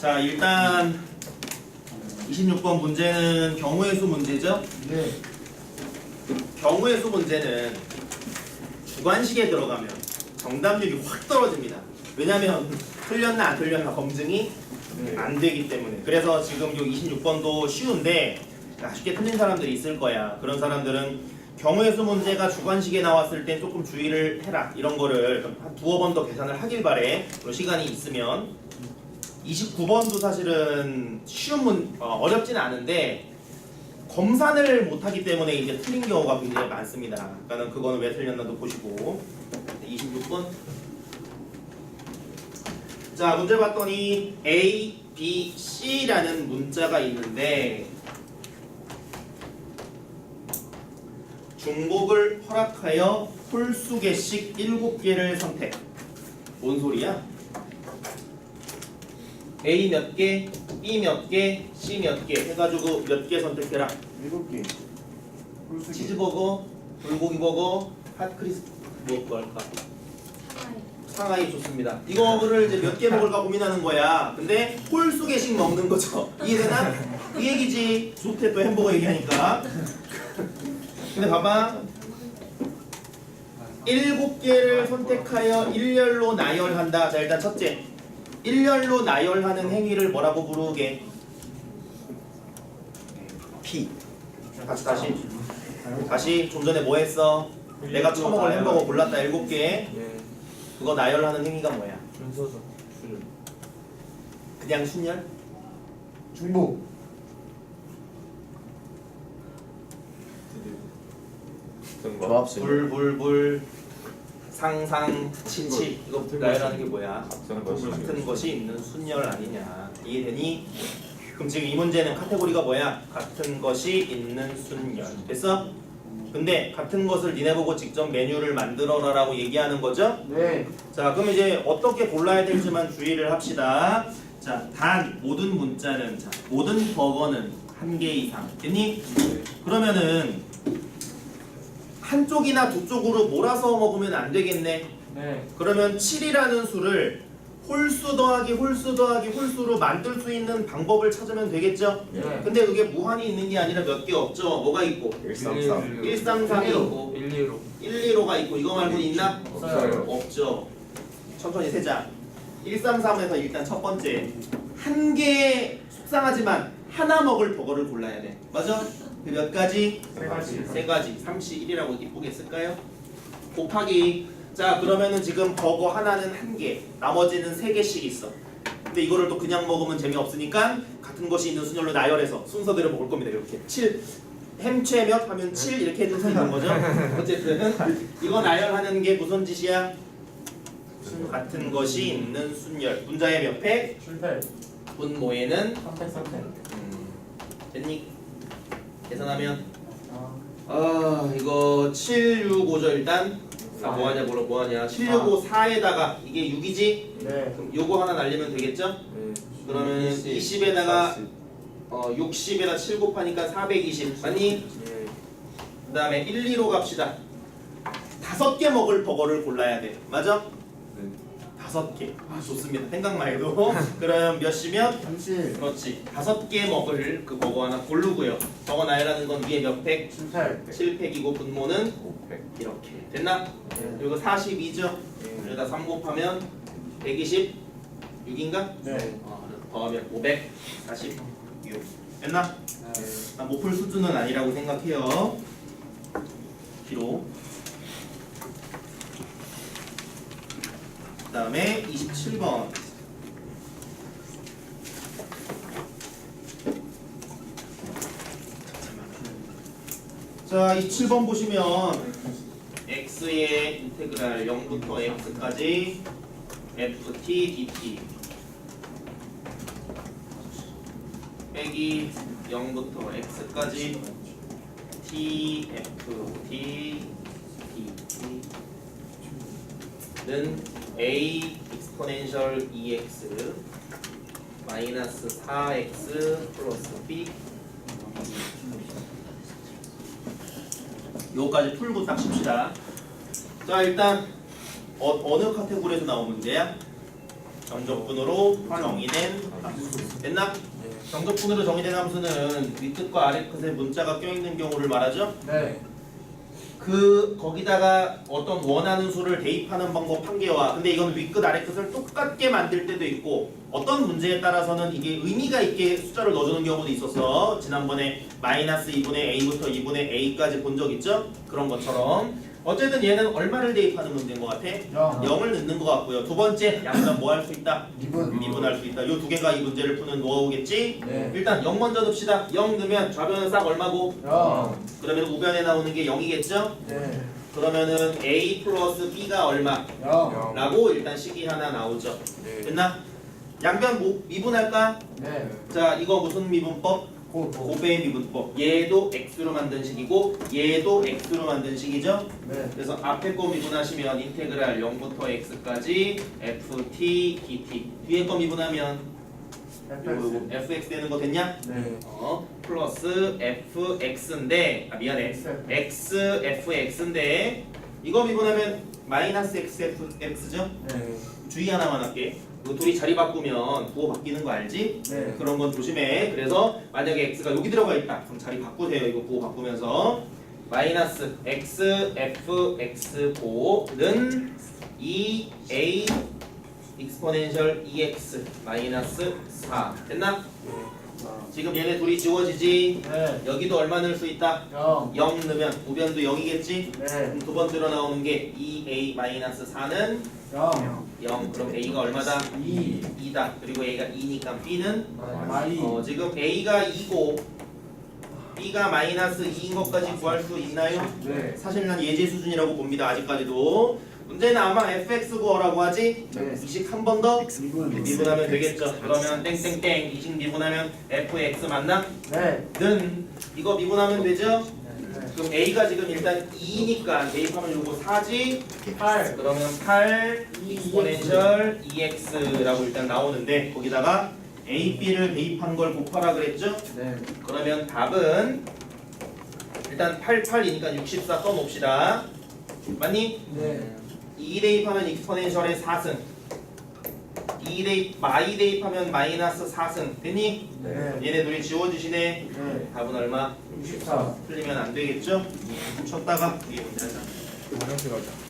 자 일단 26번 문제는 경우의 수 문제죠. 네. 경우의 수 문제는 주관식에 들어가면 정답률이 확 떨어집니다. 왜냐하면 틀렸나 안 틀렸나 검증이 네. 안 되기 때문에. 그래서 지금 요 26번도 쉬운데 쉽게 틀린 사람들이 있을 거야. 그런 사람들은 경우의 수 문제가 주관식에 나왔을 때 조금 주의를 해라. 이런 거를 한 두어 번 더 계산을 하길 바래. 시간이 있으면. 29번도 사실은 쉬운 문, 어, 어렵진 않은데 검산을 못하기 때문에 이제 틀린 경우가 굉장히 많습니다. 그러니까 그거는 왜 틀렸나도 보시고 26번 자 문제 봤더니 A, B, C라는 문자가 있는데 중복을 허락하여 홀수 개씩 7개를 선택 뭔 소리야? A 몇 개, B 몇 개, C 몇 개 해가지고 몇 개 선택해라 일곱 개. 치즈버거, 불고기버거, 핫크리스 뭐 할까? 상하이 좋습니다. 이거를 이제 몇 개 먹을까 고민하는 거야. 근데 홀수 개씩 먹는 거죠. 이해되나? 이 얘기지. 좋대 또 햄버거 얘기하니까. 근데 봐봐. 일곱 개를 선택하여 일렬로 나열한다. 자 일단 첫째. 일렬로 나열하는 행위를 뭐라고 부르게? P. 다시 다시. 다시 좀 전에 뭐 했어? 내가 처먹을 햄버거 골랐다 일곱 개. 예. 그거 나열하는 행위가 뭐야? 순서죠. 줄. 그냥 순열? 중복. 조합식. 불불불 상상 치치 이거 나열하는 게 뭐야? 같은 것이. 같은 것이 있는 순열 아니냐 이해되니? 그럼 지금 이 문제는 카테고리가 뭐야? 같은 것이 있는 순열 됐어? 근데 같은 것을 니네 보고 직접 메뉴를 만들어라라고 얘기하는 거죠? 네. 자 그럼 이제 어떻게 골라야 될지만 주의를 합시다. 자단 모든 문자는 자 모든 버거는 한 개 이상 됐니? 그러면은 한쪽이나 두 쪽으로 몰아서 먹으면 안 되겠네. 네. 그러면 7이라는 수를 홀수 더하기 홀수 더하기 홀수로 만들 수 있는 방법을 찾으면 되겠죠? 네. 근데 그게 무한히 있는 게 아니라 몇 개 없죠? 뭐가 있고? 133. 133이 있고 1, 2로. 1, 2로가 있고 이거 말고는 있나? 없어요. 없죠. 천천히 세자. 133에서 일단 첫 번째 한개 속상하지만 하나 먹을 버거를 골라야 돼. 맞아? 그 몇 가지? 세 가지. 세 가지. 31이라고 이쁘게 쓸까요? 곱하기. 자 그러면은 지금 버거 하나는 한 개, 나머지는 세 개씩 있어. 근데 이거를 또 그냥 먹으면 재미없으니까 같은 것이 있는 순열로 나열해서 순서대로 먹을 겁니다. 이렇게 7 햄채 몇 하면 7 이렇게 해줄 수 있는 거죠. 어쨌든 이거 나열하는 게 무슨 짓이야? 같은 것이 있는 순열. 분자의 몇 팩? 실패. 분모에는 선택 선택. 음, 됐니? 계산하면 아. 아 이거 7, 6, 5죠 일단 아 뭐하냐 뭐라 뭐하냐 7, 6, 5, 4에다가 이게 6이지? 네. 그럼 요거 하나 날리면 되겠죠? 네. 그러면 20 에다가 어 60에다 7 곱하니까 420 맞니? 예. 그 다음에 1, 2로 갑시다 다섯 개 먹을 버거를 골라야 돼 맞아? 네. 다섯 개 아, 좋습니다 생각만 해도 그럼 몇 시면? 30. 그렇지 다섯 개 먹을 그 버거 하나 고르고요 버거 나열하는 건 위에 몇 팩? 18. 7팩이고 분모는 500. 이렇게 됐나? 네. 이거 42죠? 예. 여기다 3 곱하면 126인가? 네. 어, 더하면 546 됐나? 네. 아, 못풀 수준은 아니라고 생각해요 기로 다음에 27번. 자 27번 보시면 x의 인테그랄 0부터 x까지 ft dt 빼기 0부터 x까지 t f t dt는 a exponential ex 마이너스 4x 플러스 b 요거까지 풀고 딱 칩시다. 자 일단 어, 어느 카테고리에서 나온 문제야? 정적분으로 정의된 함수. 됐나? 정적분으로 정의된 함수는 윗끝과 아래끝에 문자가 껴있는 경우를 말하죠. 네. 그 거기다가 어떤 원하는 수를 대입하는 방법 한 개와 근데 이건 윗끝 아래끝을 똑같게 만들 때도 있고 어떤 문제에 따라서는 이게 의미가 있게 숫자를 넣어주는 경우도 있어서 지난번에 마이너스 2분의 a부터 2분의 a까지 본 적 있죠? 그런 것처럼 어쨌든 얘는 얼마를 대입하는 문제인 것 같아? 영. 0 을 넣는 것 같고요 두 번째 양변 뭐 할 수 있다? 이분. 미분할 수 있다 이두 개가 이 문제를 푸는 노하우겠지? 네. 일단 0 먼저 넣읍시다 0 넣으면 좌변은 싹 얼마고? 영. 그러면 우변에 나오는 게 0이겠죠? 네. 그러면은 A 플러스 B가 얼마? 영. 라고 일단 식이 하나 나오죠. 네. 됐나? 양변 모- 미분할까? 네. 자, 이거 무슨 미분법? 고. 고배의 미분법. 얘도 x로 만든 식이고 얘도 x로 만든 식이죠. 네. 그래서 앞에 거 미분하시면 인테그랄 0부터 x까지 ft dt. 뒤에 거 미분하면 요거 FX. fx 되는 거 됐냐? 네. 어, 플러스 fx인데 아 미안해. X fx인데 이거 미분하면 마이너스 x f x죠? 네. 주의 하나만 할게. 이거 둘이 자리 바꾸면 부호 바뀌는 거 알지? 네. 그런 건 조심해. 그래서 만약에 x가 여기 들어가 있다. 그럼 자리 바꾸세요. 이거 부호 바꾸면서 마이너스 x f x 보는 2a 익스포넨셜 2x 마이너스 4 됐나? 지금 얘네 둘이 지워지지? 네. 여기도 얼마 넣을 수 있다? 영. 0 넣으면 우변도 0이겠지? 네. 그럼 두 번째로 나오는 게 2a-4는 영. 0 그럼 a가 얼마다? 이. 2다 그리고 a가 2니까 b는 마이. 어, 지금 a가 2고 b가 마이너스 2인 것까지 구할 수 있나요? 네. 사실 난 예제 수준이라고 봅니다 아직까지도 문제는 아마 fx 구어라고 하지? 네. 이식 한 번 더 미분. 미분하면 되겠죠 그러면 땡땡땡 이식 미분하면 fx 맞나? 네. 는 이거 미분하면 되죠? 네. 그럼 a가 지금 일단 2니까 대입하면 요거 4지 8. 그러면 8 익스포넨셜 EX라고 일단 나오는데 거기다가 A, B를 대입한 걸 곱하라 그랬죠? 네. 그러면 답은 일단 8, 8이니까 64 써놓읍시다 맞니? 네. 2 대입하면 익스포넨셜의 4승 2 대입, 마이 대입하면 마이너스 4승 됐니? 네. 얘네 둘이 지워주시네 네. 답은 얼마? 64. 틀리면 안 되겠죠? 쳤다가 이게 문제 하자 화장실 가자.